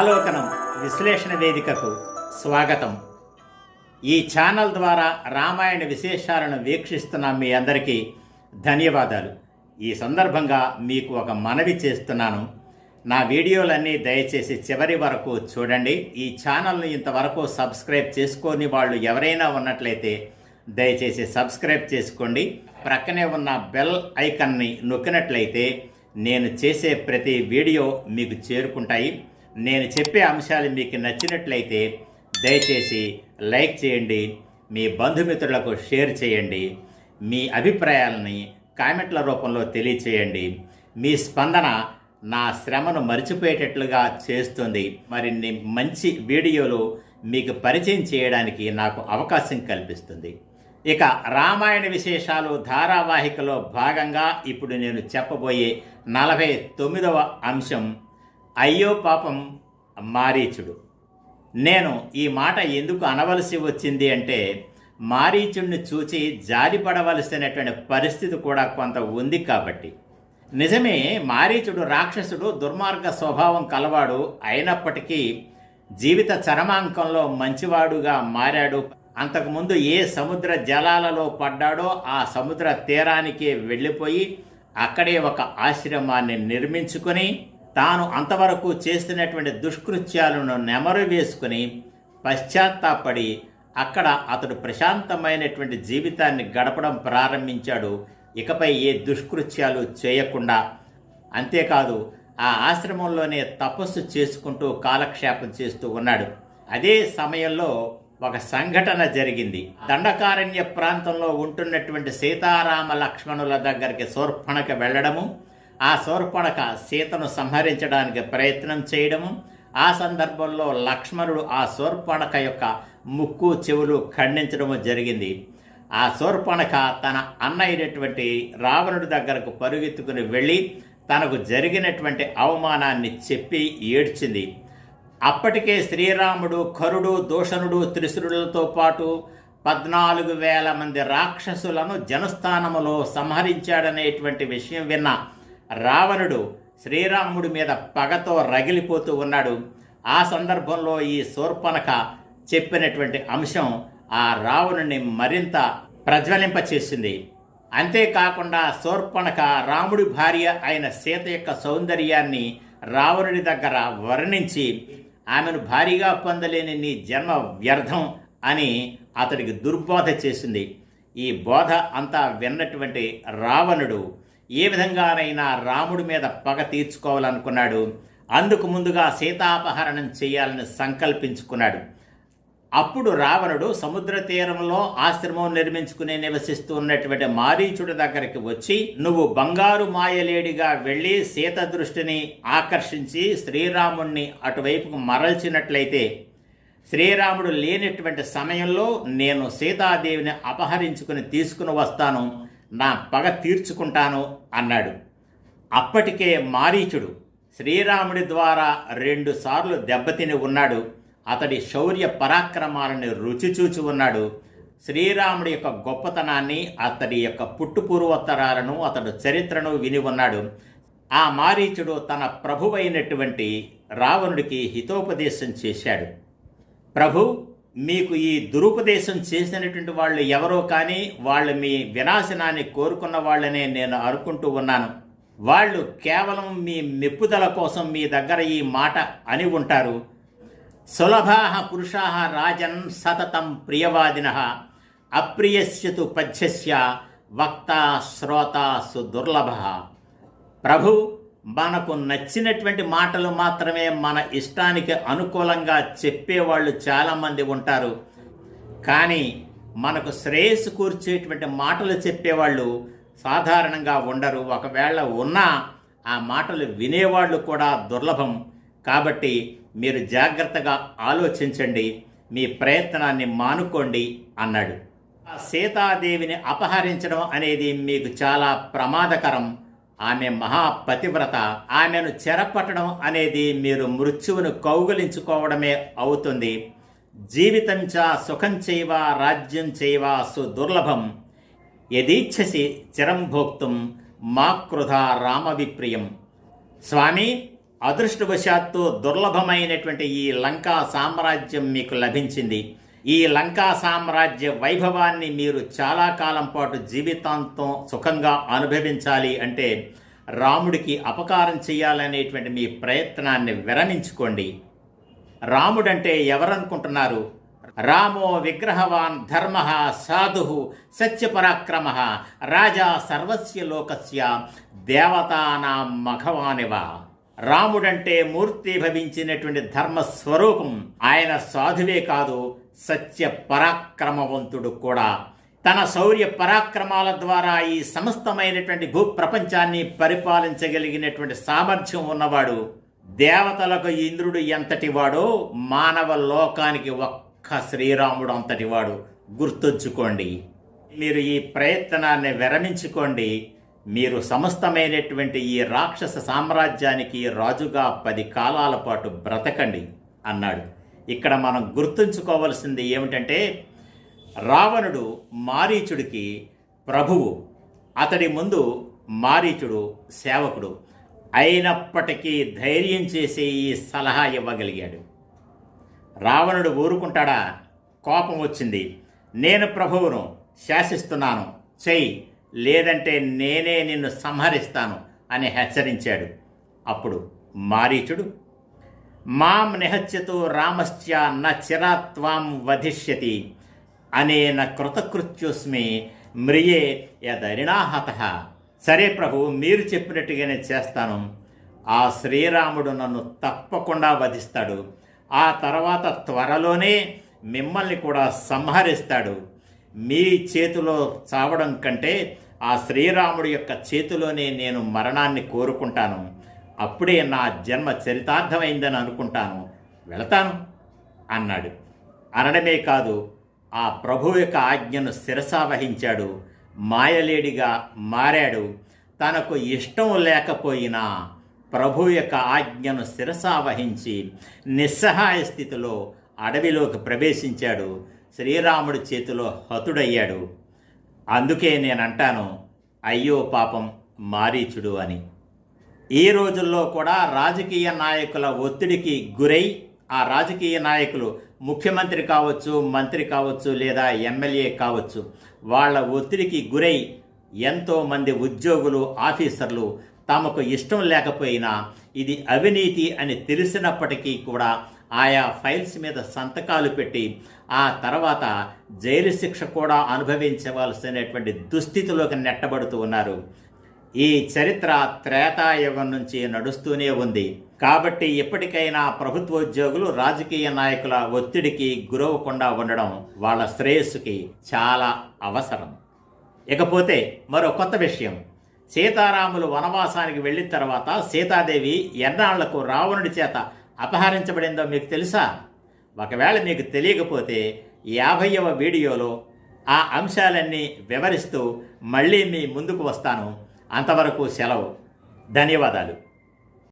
ఆలోకనం విశ్లేషణ వేదికకు స్వాగతం. ఈ ఛానల్ ద్వారా రామాయణ విశేషాలను వీక్షిస్తున్న మీ అందరికీ ధన్యవాదాలు. ఈ సందర్భంగా మీకు ఒక మనవి చేస్తున్నాను. నా వీడియోలన్నీ దయచేసి చివరి వరకు చూడండి. ఈ ఛానల్ను ఇంతవరకు సబ్స్క్రైబ్ చేసుకోని వాళ్ళు ఎవరైనా ఉన్నట్లయితే దయచేసి సబ్స్క్రైబ్ చేసుకోండి. ప్రక్కనే ఉన్న బెల్ ఐకన్ని నొక్కినట్లయితే నేను చేసే ప్రతి వీడియో మీకు చేరుకుంటాయి. నేను చెప్పే అంశాలు మీకు నచ్చినట్లయితే దయచేసి లైక్ చేయండి మీ బంధుమిత్రులకు షేర్ చేయండి మీ అభిప్రాయాలని కామెంట్ల రూపంలో తెలియచేయండి. మీ స్పందన నా శ్రమను మర్చిపోయేటట్లుగా చేస్తుంది. మరిన్ని మంచి వీడియోలు మీకు పరిచయం చేయడానికి నాకు అవకాశం కల్పిస్తుంది. ఇక రామాయణ విశేషాలు ధారావాహికలో భాగంగా ఇప్పుడు నేను చెప్పబోయే నలభై తొమ్మిదవ అంశం అయ్యో పాపం మారీచుడు. నేను ఈ మాట ఎందుకు అనవలసి వచ్చింది అంటే మారీచుడిని చూచి జారిపడవలసినటువంటి పరిస్థితి కూడా కొంత ఉంది కాబట్టి. నిజమే మారీచుడు రాక్షసుడు దుర్మార్గ స్వభావం కలవాడు అయినప్పటికీ జీవిత చరమాంకంలో మంచివాడుగా మారాడు. అంతకుముందు ఏ సముద్ర జలాలలో పడ్డాడో ఆ సముద్ర తీరానికే వెళ్ళిపోయి అక్కడే ఒక ఆశ్రమాన్ని నిర్మించుకొని తాను అంతవరకు చేస్తున్నటువంటి దుష్కృత్యాలను నెమరు వేసుకుని పశ్చాత్తాపడి అక్కడ అతడు ప్రశాంతమైనటువంటి జీవితాన్ని గడపడం ప్రారంభించాడు. ఇకపై ఏ దుష్కృత్యాలు చేయకుండా. అంతేకాదు ఆ ఆశ్రమంలోనే తపస్సు చేసుకుంటూ కాలక్షేపం చేస్తూ ఉన్నాడు. అదే సమయంలో ఒక సంఘటన జరిగింది. దండకారణ్య ప్రాంతంలో ఉంటున్నటువంటి సీతారామ లక్ష్మణుల దగ్గరికి శూర్పణక వెళ్ళడము ఆ శూర్పణక సీతను సంహరించడానికి ప్రయత్నం చేయడము. ఆ సందర్భంలో లక్ష్మణుడు ఆ శూర్పణక యొక్క ముక్కు చెవులు ఖండించడము జరిగింది. ఆ శూర్పణక తన అన్న అయినటువంటి రావణుడి దగ్గరకు పరుగెత్తుకుని వెళ్ళి తనకు జరిగినటువంటి అవమానాన్ని చెప్పి ఏడ్చింది. అప్పటికే శ్రీరాముడు కరుడు దూషణుడు త్రిశురులతో పాటు పద్నాలుగు వేల మంది రాక్షసులను జనస్థానములో సంహరించాడనేటువంటి విషయం విన్న రావణుడు శ్రీరాముడి మీద పగతో రగిలిపోతూ ఉన్నాడు. ఆ సందర్భంలో ఈ శూర్పణక చెప్పినటువంటి అంశం ఆ రావణుని మరింత ప్రజ్వలింపచేసింది. అంతేకాకుండా శూర్పణక రాముడి భార్య అయిన సీత యొక్క సౌందర్యాన్ని రావణుడి దగ్గర వర్ణించి ఆమెను భారీగా పొందలేని నీ జన్మ వ్యర్థం అని అతడికి దుర్బోధ చేసింది. ఈ బోధ అంతా విన్నటువంటి రావణుడు ఏ విధంగానైనా రాముడి మీద పగ తీర్చుకోవాలనుకున్నాడు. అందుకు ముందుగా సీతాపహరణం చేయాలని సంకల్పించుకున్నాడు. అప్పుడు రావణుడు సముద్ర తీరంలో ఆశ్రమం నిర్మించుకుని నివసిస్తూ ఉన్నటువంటి మారీచుడి దగ్గరికి వచ్చి నువ్వు బంగారు మాయలేడిగా వెళ్ళి సీత దృష్టిని ఆకర్షించి శ్రీరాముణ్ణి అటువైపుకు మరల్చినట్లయితే శ్రీరాముడు లేనటువంటి సమయంలో నేను సీతాదేవిని అపహరించుకుని తీసుకుని వస్తాను. నా పగ తీర్చుకుంటాను అన్నాడు. అప్పటికే మారీచుడు శ్రీరాముడి ద్వారా రెండుసార్లు దెబ్బతిని ఉన్నాడు. అతడి శౌర్య పరాక్రమాలను రుచి చూచి ఉన్నాడు. శ్రీరాముడి యొక్క గొప్పతనాన్ని అతడి యొక్క పుట్టుపూర్వోత్తరాలను అతడు చరిత్రను విని ఉన్నాడు. ఆ మారీచుడు తన ప్రభువైనటువంటి రావణుడికి హితోపదేశం చేశాడు. ప్రభు మీకు ఈ దురుపదేశం చేసినటువంటి వాళ్ళు ఎవరో కానీ వాళ్ళు మీ వినాశనాన్ని కోరుకున్న వాళ్ళనే నేను అనుకుంటూ ఉన్నాను. వాళ్ళు కేవలం మీ మెప్పుదల కోసం మీ దగ్గర ఈ మాట అని ఉంటారు. సులభా పురుషాహ రాజన్ సతతం ప్రియవాదిన అప్రియస్యతు పథ్యస్య వక్త శ్రోత సుదుర్లభ ప్రభు మనకు నచ్చినటువంటి మాటలు మాత్రమే మన ఇష్టానికి అనుకూలంగా చెప్పేవాళ్ళు చాలామంది ఉంటారు. కానీ మనకు శ్రేయస్సు కూర్చేటువంటి మాటలు చెప్పేవాళ్ళు సాధారణంగా ఉండరు. ఒకవేళ ఉన్నా ఆ మాటలు వినేవాళ్ళు కూడా దుర్లభం. కాబట్టి మీరు జాగ్రత్తగా ఆలోచించండి. మీ ప్రయత్నాన్ని మానుకోండి అన్నాడు. సీతాదేవిని అపహరించడం అనేది మీకు చాలా ప్రమాదకరం. ఆమె మహాపతివ్రత ఆమెను చెరపట్టడం అనేది మీరు మృత్యువును కౌగలించుకోవడమే అవుతుంది. జీవితం చ సుఖం చేయవా రాజ్యం చేయవా సుదుర్లభం యదీచ్ఛసి చిరం భోక్తుం మా కృధ రామవిప్రియం. స్వామి అదృష్టవశాత్తు దుర్లభమైనటువంటి ఈ లంకా సామ్రాజ్యం మీకు లభించింది. ఈ లంకా సామ్రాజ్య వైభవాన్ని మీరు చాలా కాలం పాటు జీవితాంతం సుఖంగా అనుభవించాలి అంటే రాముడికి అపకారం చేయాలనేటువంటి మీ ప్రయత్నాన్ని విరమించుకోండి. రాముడంటే ఎవరనుకుంటున్నారు? రామో విగ్రహవాన్ ధర్మ సాధు సత్యపరాక్రమ రాజా సర్వస్య లోకస్య దేవతానాం మఘవానివా? రాముడంటే మూర్తి భవించినటువంటి ధర్మస్వరూపం. ఆయన సాధువే కాదు సత్య పరాక్రమవంతుడు కూడా. తన శౌర్య పరాక్రమాల ద్వారా ఈ సమస్తమైనటువంటి భూప్రపంచాన్ని పరిపాలించగలిగినటువంటి సామర్థ్యం ఉన్నవాడు దేవతలకు ఇంద్రుడు ఎంతటివాడో మానవ లోకానికి ఒక్క శ్రీరాముడు అంతటివాడు. గుర్తుంచుకోండి మీరు ఈ ప్రయత్నాన్ని విరమించుకోండి. మీరు సమస్తమైనటువంటి ఈ రాక్షస సామ్రాజ్యానికి రాజుగా పది కాలాల పాటు బ్రతకండి అన్నాడు. ఇక్కడ మనం గుర్తుంచుకోవలసింది ఏమిటంటే రావణుడు మారీచుడికి ప్రభువు అతడి ముందు మారీచుడు సేవకుడు. అయినప్పటికీ ధైర్యం చేసి ఈ సలహా ఇవ్వగలిగాడు. రావణుడు ఊరుకుంటాడా? కోపం వచ్చింది. నేను ప్రభువును శాసిస్తున్నాను. చెయ్యి. లేదంటే నేనే నిన్ను సంహరిస్తాను అని హెచ్చరించాడు. అప్పుడు మారీచుడు మాం నిహత్యతో రామశ్చ న చిరాత్వాం వధిష్యతి అనేన కృతకృత్యోస్మి మ్రియే యదరిణాహత. సరే ప్రభు మీరు చెప్పినట్టుగానే చేస్తాను. ఆ శ్రీరాముడు నన్ను తప్పకుండా వధిస్తాడు. ఆ తర్వాత త్వరలోనే మిమ్మల్ని కూడా సంహరిస్తాడు. మీ చేతిలో చావడం కంటే ఆ శ్రీరాముడి యొక్క చేతిలోనే నేను మరణాన్ని కోరుకుంటాను. అప్పుడే నా జన్మ చరితార్థమైందని అనుకుంటాను. వెళతాను అన్నాడు. అనడమే కాదు ఆ ప్రభు యొక్క ఆజ్ఞను శిరసావహించాడు మాయలేడిగా మారాడు. తనకు ఇష్టం లేకపోయినా ప్రభు యొక్క ఆజ్ఞను శిరసావహించి నిస్సహాయ స్థితిలో అడవిలోకి ప్రవేశించాడు. శ్రీరాముడి చేతిలో హతుడయ్యాడు. అందుకే నేనంటాను అయ్యో పాపం మారీచుడు అని. ఈ రోజుల్లో కూడా రాజకీయ నాయకుల ఒత్తిడికి గురై ఆ రాజకీయ నాయకులు ముఖ్యమంత్రి కావచ్చు మంత్రి కావచ్చు లేదా ఎమ్మెల్యే కావచ్చు వాళ్ళ ఒత్తిడికి గురై ఎంతోమంది ఉద్యోగులు ఆఫీసర్లు తమకు ఇష్టం లేకపోయినా ఇది అవినీతి అని తెలిసినప్పటికీ కూడా ఆయా ఫైల్స్ మీద సంతకాలు పెట్టి ఆ తర్వాత జైలు శిక్ష కూడా అనుభవించవలసినటువంటి దుస్థితిలోకి నెట్టబడుతూ ఉన్నారు. ఈ చరిత్ర త్రేతాయుగం నుంచి నడుస్తూనే ఉంది. కాబట్టి ఎప్పటికైనా ప్రభుత్వోద్యోగులు రాజకీయ నాయకుల ఒత్తిడికి గురవకుండా ఉండడం వాళ్ళ శ్రేయస్సుకి చాలా అవసరం. ఇకపోతే మరో కొత్త విషయం. సీతారాములు వనవాసానికి వెళ్ళిన తర్వాత సీతాదేవి ఎన్నాళ్ళకు రావణుడి చేత అపహరించబడిందో మీకు తెలుసా? ఒకవేళ మీకు తెలియకపోతే యాభైవ వీడియోలో ఆ అంశాలన్నీ వివరిస్తూ మళ్ళీ మీ ముందుకు వస్తాను. అంతవరకు సెలవు. ధన్యవాదాలు.